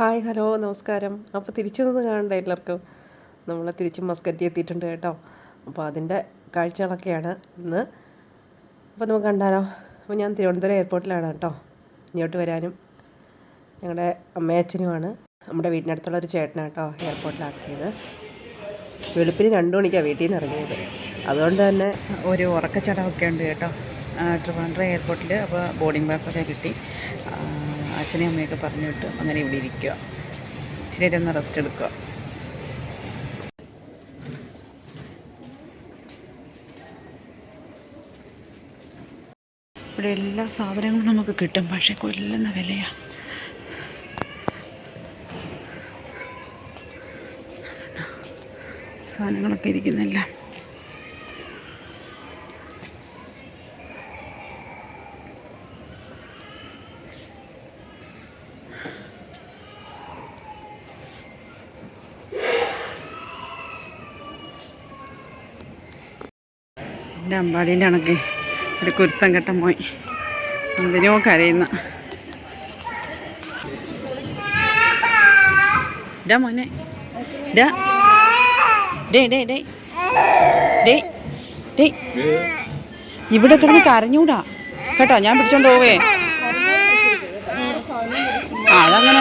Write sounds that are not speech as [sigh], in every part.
Hi hello നമസ്കാരം. അപ്പോൾ തിരിച്ചു നിന്ന് കാണണ്ട എല്ലാവർക്കും? നമ്മൾ തിരിച്ച് മസ്കറ്റി എത്തിയിട്ടുണ്ട് കേട്ടോ. അപ്പോൾ അതിന്റെ കാഴ്ചകളൊക്കെയാണ് ഇന്ന്. അപ്പോൾ നമുക്ക് കണ്ടാലോ? അപ്പോൾ ഞാൻ തിരുവനന്തപുരം എയർപോർട്ടിലാണ് കേട്ടോ. ഇങ്ങോട്ട് വരാനും ഞങ്ങളുടെ അമ്മയച്ഛനുമാണ് നമ്മുടെ വീടിനടുത്തുള്ള ഒരു ചേട്ടനാണ് കേട്ടോ എയർപോർട്ടിലാക്കിയത്. വെളുപ്പിന് രണ്ട് മണിക്കാണ് വീട്ടിൽ നിന്ന് ഇറങ്ങിയത്. അതുകൊണ്ട് തന്നെ ഒരു ഉറക്കച്ചടവൊക്കെ ഉണ്ട് കേട്ടോ. ട്രിവാൻഡ്ര എയർപോർട്ടിൽ അപ്പോൾ ബോർഡിംഗ് പാസ്സൊക്കെ കിട്ടി. അച്ഛനെയും അമ്മയൊക്കെ പറഞ്ഞു വിട്ട് അങ്ങനെ ഇവിടെ ഇരിക്കുക. ഇച്ചിരി ഒന്ന് റെസ്റ്റ് എടുക്കുക. ഇവിടെ എല്ലാ സാധനങ്ങളും നമുക്ക് കിട്ടും പക്ഷേ കൊല്ലുന്ന വിലയാണ് സാധനങ്ങളൊക്കെ ഇരിക്കുന്നില്ല. എന്റെ അമ്പാടീന്റെ കണക്ക് ഒരു കുരുത്തം കെട്ടം പോയി എന്തിനോ കരയുന്ന. മോനെ. ഡാ. ഡേ ഡേ ഡേ ഡേ ഇവിടെ കിടന്ന് കരഞ്ഞൂടാ. കേട്ടോ ഞാൻ പിടിച്ചോണ്ട് പോവേ. ആ അതങ്ങനെ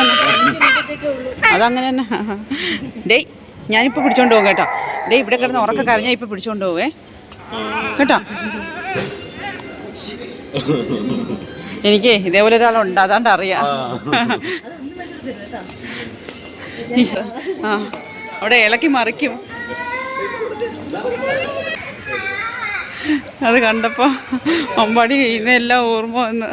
അതങ്ങനെ തന്നെ. ഡേയ് ഞാനിപ്പോൾ പിടിച്ചോണ്ട് പോകും കേട്ടോ. ഡേ ഇവിടെ കിടന്ന് ഉറക്കം കരഞ്ഞാൽ ഇപ്പോൾ പിടിച്ചോണ്ട് പോവേ. കേട്ടോ? എനിക്ക് ഇതേപോലെ ഒരാളുണ്ട് അതാണ്ട് അറിയാം. ആ അവിടെ ഇളക്കി മറിക്കും. അത് കണ്ടപ്പോ അമ്പാടി ഇന്നെല്ലാം ഓർമ്മ വന്ന്.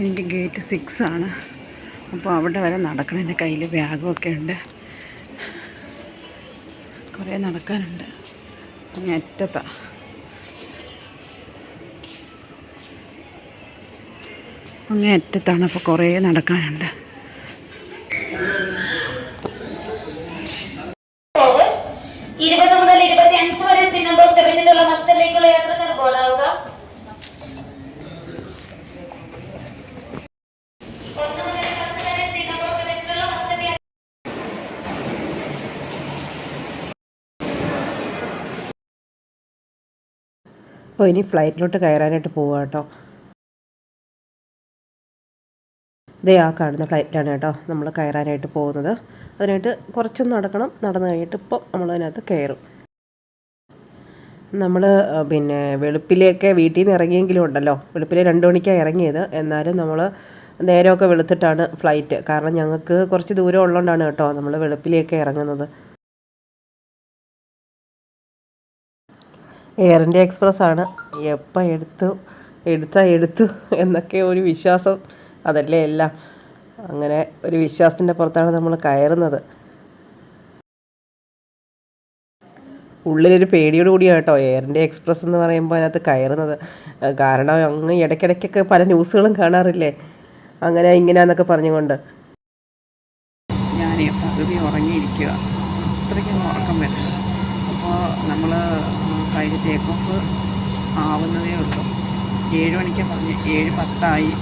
എനിക്ക് ഗേറ്റ് സിക്സ് ആണ്. അപ്പോൾ അവിടെ വരെ നടക്കണം എന്റെ കയ്യിൽ ബാഗുമൊക്കെ ഉണ്ട്. കുറേ നടക്കാനുണ്ട്. അങ്ങ് അറ്റത്താ. അങ്ങേ അറ്റത്താണ് അപ്പോൾ കുറേ നടക്കാനുണ്ട്. അപ്പോൾ ഇനി ഫ്ലൈറ്റിലോട്ട് കയറാനായിട്ട് പോവുക കേട്ടോ ഇതേ ആ കാണുന്ന ഫ്ലൈറ്റിലാണ് കേട്ടോ നമ്മൾ കയറാനായിട്ട് പോകുന്നത്. അതിനായിട്ട് കുറച്ച് നടക്കണം. നടന്നു കഴിഞ്ഞിട്ട് ഇപ്പോൾ നമ്മൾ അതിനകത്ത് കയറും നമ്മൾ പിന്നെ വെളുപ്പിലേക്ക് വീട്ടിൽ നിന്ന് ഇറങ്ങിയെങ്കിലും ഉണ്ടല്ലോ. വെളുപ്പിലെ രണ്ട് മണിക്കാണ് ഇറങ്ങിയത്. എന്നാലും നമ്മൾ നേരമൊക്കെ വെളുത്തിട്ടാണ് ഫ്ലൈറ്റ് കാരണം ഞങ്ങൾക്ക് കുറച്ച് ദൂരം ഉള്ളതുകൊണ്ടാണ് കേട്ടോ നമ്മൾ വെളുപ്പിലേക്ക് ഇറങ്ങുന്നത്. എയർ ഇന്ത്യ എക്സ്പ്രസ് ആണ് എപ്പം എടുത്തു എടുത്താൽ എടുത്തു എന്നൊക്കെ ഒരു വിശ്വാസം അതല്ലേ എല്ലാം. അങ്ങനെ ഒരു വിശ്വാസത്തിന്റെ പുറത്താണ് നമ്മൾ കയറുന്നത്. ഉള്ളിലൊരു പേടിയോട് കൂടിയാണ് കേട്ടോ എയർ ഇന്ത്യ എക്സ്പ്രസ് എന്ന് പറയുമ്പോൾ അതിനകത്ത് കയറുന്നത്. കാരണം അങ്ങ് ഇടയ്ക്കിടയ്ക്കൊക്കെ പല ന്യൂസുകളും കാണാറില്ലേ? അങ്ങനെ ഇങ്ങനെയാന്നൊക്കെ പറഞ്ഞുകൊണ്ട്. ഞാനേ പകുതി ഉറങ്ങിയിരിക്കുക അത്രയ്ക്കും ഉറക്കം വരും അപ്പോൾ നമ്മൾ ഫ്ലൈറ്റ് ടേക്ക് ഓഫ് ആവുന്നതേ ഉള്ളൂ ഏഴ് മണിക്കാണ് പറഞ്ഞ് ഏഴ് പത്തായി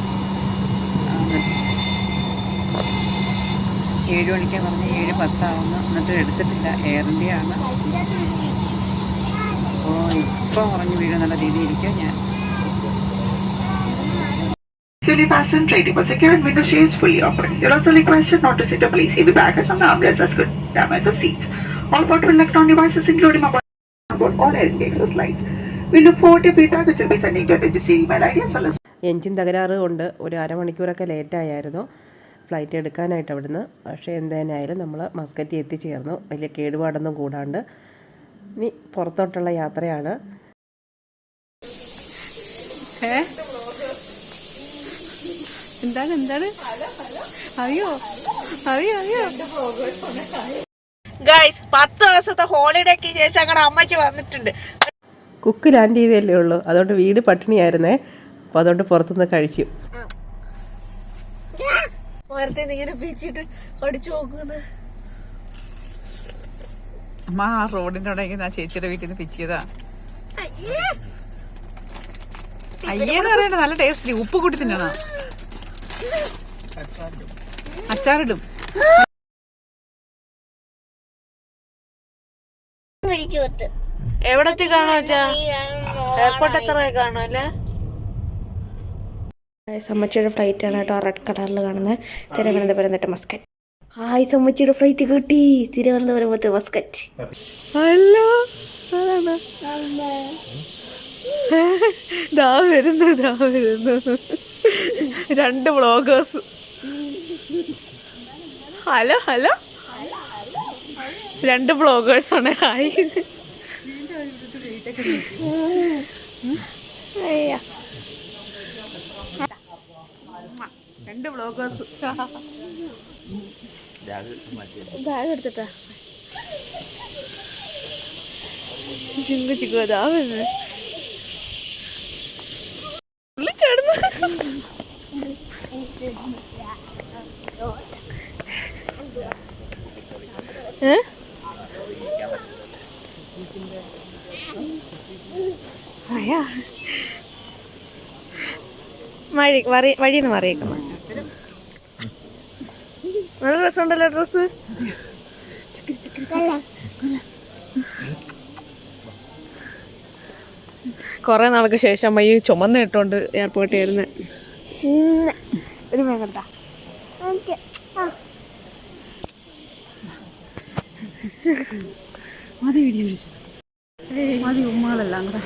ഏഴ് മണിക്കാണ് പറഞ്ഞ് ഏഴ് പത്താവുന്നു എന്നിട്ട് എടുത്തിട്ടില്ല എയർ ഇന്ത്യ അപ്പോൾ ഇപ്പോൾ ഉറങ്ങി വീഴുന്നുള്ള രീതിയിലിരിക്കാം ഞാൻ Fully fastened trading table secured window shades fully open. You're also requested not to sit or place heavy baggage on the armrests as could damage the seats. All portable electronic devices including mobile phone all LTXS lights. We look forward to feedback which will be sending to your registered email ID as well as engine തകരാറ് കൊണ്ട് ഒരു അരമണിക്കൂറൊക്കെ ലേറ്റായായിരുന്നു flight എടുക്കാനായിട്ട് അവിടുന്ന്. പക്ഷേ എന്തായാലും നമ്മൾ മസ്കറ്റി എത്തിച്ചേർന്നു വലിയ കേടുപാടൊന്നും കൂടാണ്ട്. ഇനി പുറത്തോട്ടുള്ള യാത്രയാണ്. എന്താണ് എന്താണ്? അറിയോ? അറിയോ അറിയോ? ഗൈസ് പത്ത് ദിവസത്തെ ഹോളിഡേക്ക് ശേഷം അങ്ങനെ അമ്മച്ചി വന്നിട്ടുണ്ട്. കുക്ക് ലാൻഡ് ചെയ്തല്ലേ ഉള്ളൂ. അതുകൊണ്ട് വീട് പട്ടിണിയായിരുന്നേ. അപ്പോൾ അതുകൊണ്ട് പുറത്തുനിന്ന് കഴിച്ചു. മരത്തിൽ നിന്ന് ഇങ്ങനെ പിച്ചിട്ട് കടിച്ചു നോക്കുന്നത് അമ്മ ആ റോഡിന്റെ അവിടെ ഞാൻ ചേച്ചിയുടെ വീട്ടിൽ നിന്ന് പിച്ചിയതാ അയ്യേന്ന് പറയണ്ട നല്ല ടേസ്റ്റ് ഉപ്പ് കൂട്ടി തിന്നണം അച്ചാറിടും. എവിടത്തെ കാണോ എയർപോർട്ട് എത്ര കാണും അല്ലേ? സമ്മച്ചിയുടെ ഫ്ലൈറ്റ് ആണ് കേട്ടോ റെഡ് കളറിൽ കാണുന്നത് തിരുവനന്തപുരം തൊട്ട് മസ്കറ്റ് ഹായ് സമ്മച്ചിയുടെ ഫ്ലൈറ്റ് കിട്ടി. തിരുവനന്തപുരം തൊട്ട് മസ്കറ്റ് ഹലോ? അതാണ്. [laughs] ദാ വരുന്നു ദാ വരുന്നു. [laughs] രണ്ട് ബ്ലോഗേഴ്സ് ഹലോ ഹലോ? രണ്ട് ബ്ലോഗേഴ്സ് ആണ്. ഹായ്. രണ്ട് ബ്ലോഗേഴ്സ് ബാഗ് എടുത്തിട്ടാ. ചിങ്കു ചിങ്കു അയ്യാ വഴി വറി വഴിന്ന് മാറിയേക്കുന്നു. നല്ല രസമുണ്ടല്ലോ ഡ്രസ്സ്. കുറെ നാൾക്ക് ശേഷം അമ്മ ഈ ചുമന്ന് ഇട്ടോണ്ട് എയർപോർട്ടിൽ ഇരുന്ന്. ഒരു മതി വീഡിയോ പിടിച്ചത് மாதிரி அது உமாலல்லாங்கடா